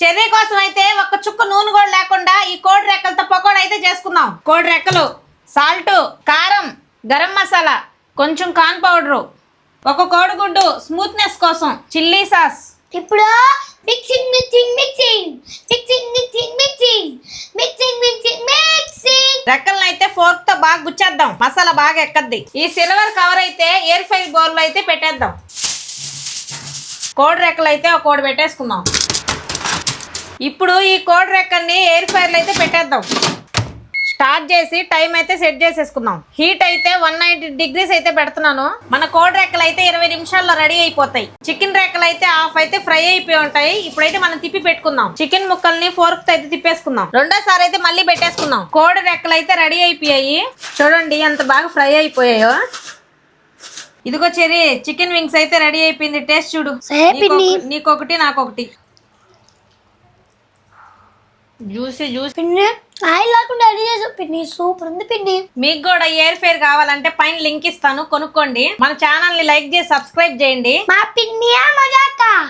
Cherry కోసం అయితే ఒక్క చుక్క నూనె కూడా లేకుండా ఈ కోడి రెక్కలతో పకోడా అయితే చేసుకుందాం. కోడి రెక్కలు సాల్ట్ కారం గరం మసాలా కొంచెం కార్న్ పౌడరు ఒక కోడిగుడ్డు స్మూత్నెస్ కోసం చిల్లీ సాస్. ఇప్పుడు mixing mixing mixing mixing mixing mixing mixing mixing mixing. రెక్కలను అయితే ఫోర్క్తో బాగా గుచ్చేద్దాం. మసాలా బాగా ఎక్కద్ది. ఈ సిల్వర్ కవర్ అయితే ఎయిర్ ఫైర్ బౌల్లో అయితే పెట్టేద్దాం. కోడి రెక్కలు అయితే ఒక కోడి పెట్టేసుకుందాం. ఇప్పుడు ఈ కోడి రెక్కల్ని ఎయిర్ ఫైర్ అయితే పెట్టేద్దాం. స్టార్ట్ చేసి టైం అయితే సెట్ చేసేసుకుందాం. హీట్ అయితే వన్ నైంటీ డిగ్రీస్ అయితే పెడుతున్నాను. మన కోడి రెక్కలు అయితే ఇరవై నిమిషాల్లో రెడీ అయిపోతాయి. చికెన్ రెక్కలు అయితే హాఫ్ అయితే ఫ్రై అయిపోయి ఉంటాయి. ఇప్పుడైతే మనం తిప్పి పెట్టుకుందాం. చికెన్ ముక్కల్ని ఫోర్క్తో అయితే తిప్పేసుకుందాం. రెండోసారి అయితే మళ్ళీ పెట్టేసుకుందాం. కోడి రెక్కలు అయితే రెడీ అయిపోయాయి. చూడండి ఎంత బాగా ఫ్రై అయిపోయాయో. ఇదిగో చెరి చికెన్ వింగ్స్ అయితే రెడీ అయిపోయింది. టేస్ట్ చూడు. నీకొకటి నాకొకటి. జ్యూసీ జ్యూసీ పిన్ని ఆయిల్ లేకుండా రెడీ చేసావు. పిన్ని సూపర్ ఉంది పిన్ని మీకు కూడా ఎయిర్ ఫేర్ కావాలంటే పైన లింక్ ఇస్తాను. కొనుక్కోండి. మన ఛానల్ని లైక్ చేసి సబ్స్క్రైబ్ చేయండి. మా పిన్ని మజాక?